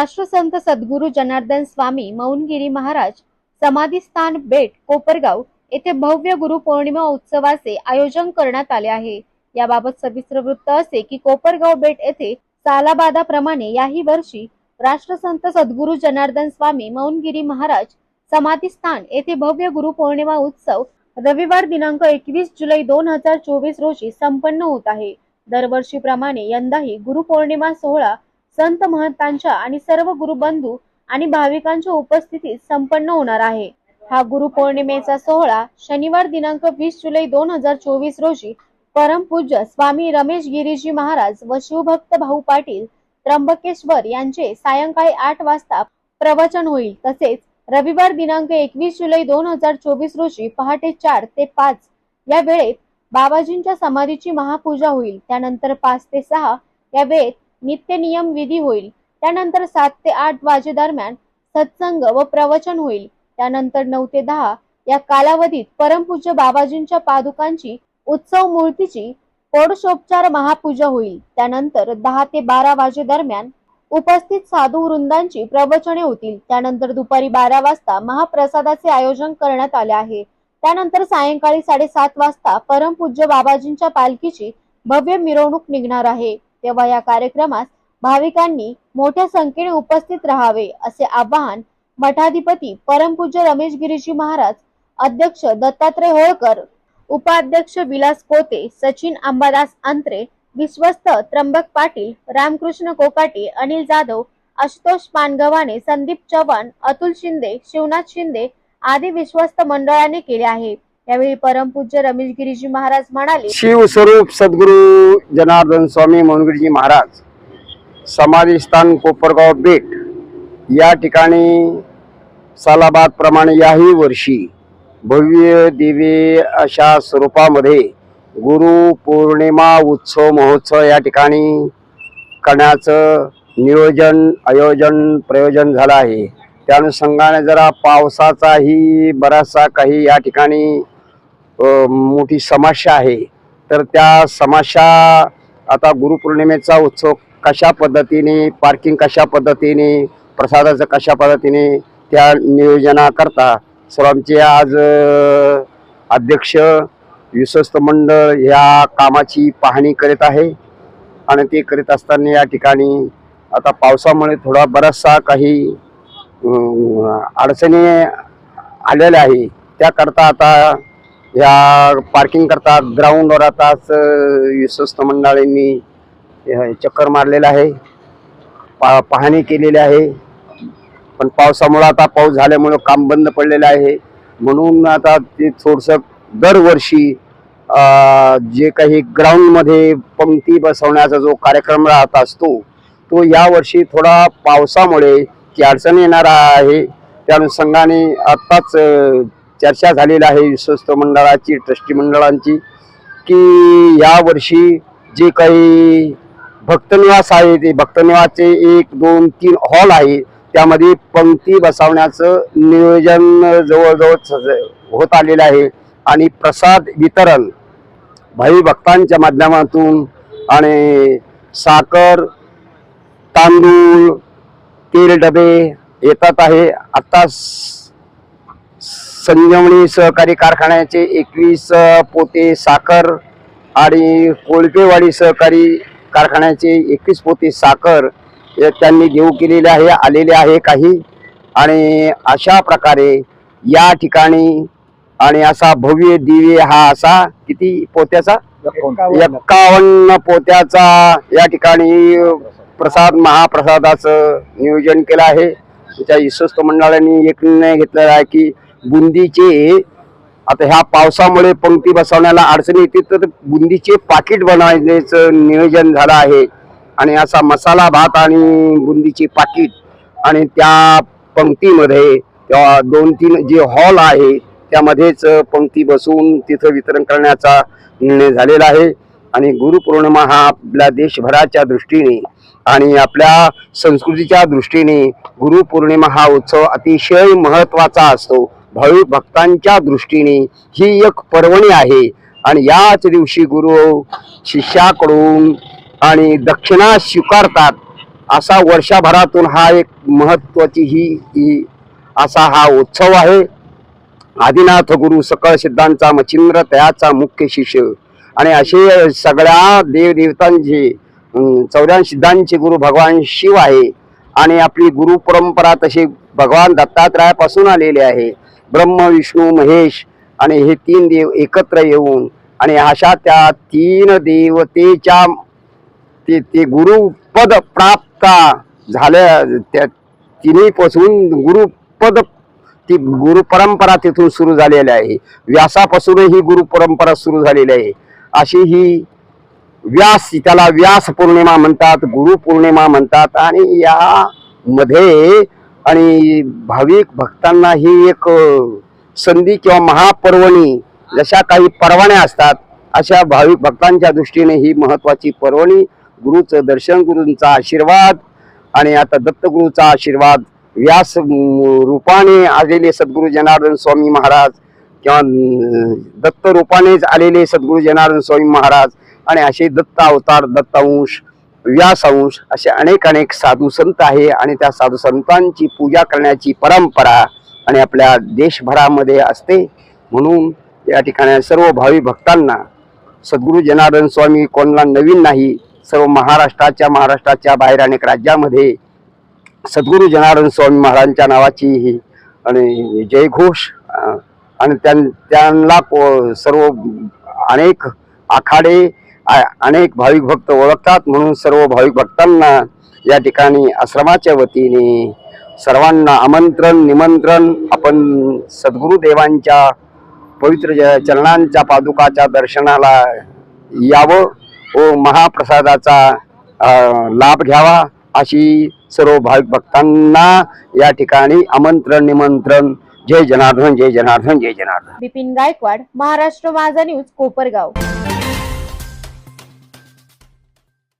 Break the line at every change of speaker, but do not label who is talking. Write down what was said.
राष्ट्रसंत सद्गुरू जनार्दन स्वामी मौनगिरी महाराज समाधीस्थान बेट कोपरगाव येथे भव्य गुरु पौर्णिमा उत्सवाचे आयोजन करण्यात आले आहे. याबाबत सविस्तर वृत्त असे की कोपरगाव बेट येथे सालाबादाप्रमाणे याही वर्षी राष्ट्रसंत सद्गुरू जनार्दन स्वामी मौनगिरी महाराज समाधीस्थान येथे भव्य गुरुपौर्णिमा उत्सव रविवार दिनांक एकवीस जुलै दोन हजार चोवीस रोजी संपन्न होत आहे. दरवर्षीप्रमाणे यंदाही गुरुपौर्णिमा सोहळा संत महंतांच्या आणि सर्व गुरुबंधू आणि भाविकांच्या उपस्थितीत संपन्न होणार आहे. हा गुरुपौर्णिमेचा सोहळा शनिवार दिनांक वीस जुलै दोन हजार चोवीस रोजी परमपूज्य स्वामी रमेश गिरीजी महाराज व शिवभक्त भाऊ पाटील त्र्यंबकेश्वर यांचे सायंकाळी आठ वाजता प्रवचन होईल. तसेच रविवार दिनांक एकवीस जुलै दोन हजार चोवीस रोजी पहाटे चार ते पाच या वेळेत बाबाजींच्या समाधीची महापूजा होईल. त्यानंतर पाच ते सहा या वेळेत नित्य नियम विधी होईल. त्यानंतर सात ते आठ वाजे दरम्यान सत्संग व प्रवचन होईल. त्यानंतर नऊ ते दहा या कालावधीत परमपूज्य बाबाजींच्या पादुकांची उत्सव मूर्तीची पोडशोपचार महापूजा होईल. त्यानंतर दहा ते बारा वाजे दरम्यान उपस्थित साधू वृंदांची प्रवचने होतील. त्यानंतर दुपारी बारा वाजता महाप्रसादाचे आयोजन करण्यात आले आहे. त्यानंतर सायंकाळी साडेसात वाजता परमपूज्य बाबाजींच्या पालखीची भव्य मिरवणूक निघणार आहे. तेव्हा या कार्यक्रमास भाविकांनी मोठ्या संख्येने उपस्थित राहावे असे आवाहन मठाधिपती परमपूज्य रमेश गिरीजी महाराज अध्यक्ष दत्तात्रय होळकर उपाध्यक्ष विलास कोते सचिन अंबादास अंत्रे विश्वस्त त्र्यंबक पाटील रामकृष्ण कोकाटे अनिल जाधव आशुतोष पानगव्हाणे संदीप चव्हाण अतुल शिंदे शिवनाथ शिंदे आदी विश्वस्त मंडळाने केले आहे. यावेळी परमपूज्य रमेश गिरीजी महाराज म्हणाले
शिवस्वरूप सद्गुरू जनार्दन स्वामी मनगिरीजी महाराज समाधीस्थान कोपरगाव बेट या ठिकाणी सालाबाद प्रमाणे याही वर्षी भव्य दिव्य अशा स्वरूपामध्ये गुरु पौर्णिमा उत्सव महोत्सव या ठिकाणी करण्याचं नियोजन आयोजन प्रयोजन झालं आहे. त्या अनुषंगाने जरा पावसाचाही बराचसा काही या ठिकाणी मोठी समस्या आहे. तर त्या समस्या आता गुरुपौर्णिमेचा उत्सव कशा पद्धतीने पार्किंग कशा पद्धतीने प्रसादाचं कशा पद्धतीने त्या नियोजनाकरता सर्वांचे आज अध्यक्ष विश्वस्त मंडळ या कामाची पाहणी करीत आहे. आणि ते करीत असताना या ठिकाणी आता पावसामुळे थोडा बराचसा काही अडचणी आलेल्या आहे. त्याकरता आता या पार्किंग करता ग्राउंडवर आताच विश्वस्त मंडळींनी चक्कर मारलेला आहे. पा पाहणी केलेली आहे. पण पावसामुळं आता पाऊस झाल्यामुळं काम बंद पडलेलं आहे. म्हणून आता ते थोडंसं दरवर्षी जे काही ग्राउंडमध्ये पंक्ती बसवण्याचा जो कार्यक्रम राहत असतो तो यावर्षी थोडा पावसामुळे ती अडचण येणार आहे. त्या अनुषंगाने आत्ताच चर्चा झालेली आहे विश्वस्त मंडळाची ट्रस्टी मंडळांची की यावर्षी जे काही भक्तनिवास आहे ते भक्तनिवासचे एक दोन तीन हॉल आहे त्यामध्ये पंक्ती बसवण्याचं नियोजन जवळजवळ सज- होत आलेलं आहे. आणि प्रसाद वितरण भाई भक्तांच्या माध्यमातून आणि साखर तांदूळ तेल डबे येतात आहे. आत्ता स- संजीवनी सहकारी कारखान्याचे एकवीस पोते साखर आणि कोळपेवाडी सहकारी कारखान्याचे एकवीस पोते साखर त्यांनी देऊ केलेले आहे आलेले आहे काही. आणि अशा प्रकारे या ठिकाणी आणि असा भव्य दिव्य हा असा किती पोत्याचा? एक्कावन्न पोत्याचा या ठिकाणी प्रसाद महाप्रसादाचं नियोजन केलं आहे. त्या विश्वस्त मंडळांनी एक निर्णय घेतलेला आहे की बुंदीचे आता ह्या पावसामुळे पंक्ती बसवण्याला अडचणी येते तर बुंदीचे पाकिट बनवण्याचं नियोजन झालं आहे. आणि असा मसाला भात आणि बुंदीचे पाकिट आणि त्या पंक्तीमध्ये किंवा दोन तीन जे हॉल आहे त्यामध्येच पंक्ती बसून तिथं वितरण करण्याचा निर्णय झालेला आहे. आणि गुरुपौर्णिमा हा आपल्या देशभराच्या दृष्टीने आणि आपल्या संस्कृतीच्या दृष्टीने गुरुपौर्णिमा हा उत्सव अतिशय महत्त्वाचा असतो. भाविक भक्तांच्या दृष्टीने ही एक पर्वणी आहे. आणि याच दिवशी गुरु शिष्याकडून आणि दक्षिणा स्वीकारतात. असा वर्षभरातून हा एक महत्वाची ही ही असा हा उत्सव आहे. आदिनाथ गुरु सकळ सिद्धांचा मच्छिंद्र तयाचा मुख्य शिष्य. आणि असे सगळ्या देवदेवतांचे चौऱ्या सिद्धांचे गुरु भगवान शिव आहे. आणि आपली गुरु परंपरा तशी भगवान दत्तात्रयापासून आलेली आहे. ब्रह्म विष्णू महेश आणि हे तीन देव एकत्र येऊन आणि अशा त्या तीन देवतेच्या ते ते गुरुपद प्राप्त झाल्या. त्या तिन्हीपासून गुरुपद ती गुरु परंपरा तिथून सुरू झालेली आहे. व्यासापासूनही गुरु परंपरा सुरू झालेली आहे. अशी ही व्यास त्याला व्यास पौर्णिमा म्हणतात गुरु पौर्णिमा म्हणतात आणि यामध्ये आणि भाविक भक्तांना ही एक संधी किंवा महापर्वणी जशा काही पर्वण्या असतात अशा भाविक भक्तांच्या दृष्टीने ही महत्वाची पर्वणी गुरुचं दर्शन गुरूंचा आशीर्वाद आणि आता दत्तगुरूचा आशीर्वाद व्यास रूपाने आलेले सद्गुरू जनार्दन स्वामी महाराज किंवा दत्त रूपानेच आलेले सद्गुरू जनार्दन स्वामी महाराज आणि असे दत्त अवतार दत्तांश व्यासांश असे अनेक अनेक साधू संत आहे आणि त्या साधू संतांची पूजा करण्याची परंपरा आणि आपल्या देशभरामध्ये असते. म्हणून या ठिकाणी सर्व भावी भक्तांना सद्गुरू जनार्दन स्वामी कोणाला नवीन नाही सर्व महाराष्ट्राच्या महाराष्ट्राच्या बाहेर अनेक राज्यामध्ये सद्गुरू जनार्दन स्वामी महाराजांच्या नावाची ही आणि जयघोष आणि त्यां त्यांना को- सर्व अनेक आखाडे अनेक भाविक भक्त ओळखतात म्हणून सर्व भाविक भक्तांना या ठिकाणी आश्रमाच्या वतीने सर्वांना आमंत्रण निमंत्रण आपण सद्गुरुदेवांच्या पवित्र चरणांच्या पादुकाच्या दर्शनाला यावं. व महाप्रसादाचा लाभ घ्यावा अशी सर्व भाविक भक्तांना या ठिकाणी आमंत्रण निमंत्रण. जय जनार्दन जय जनार्दन जय जनार्दन.
बिपिन गायकवाड महाराष्ट्र माझा न्यूज कोपरगाव.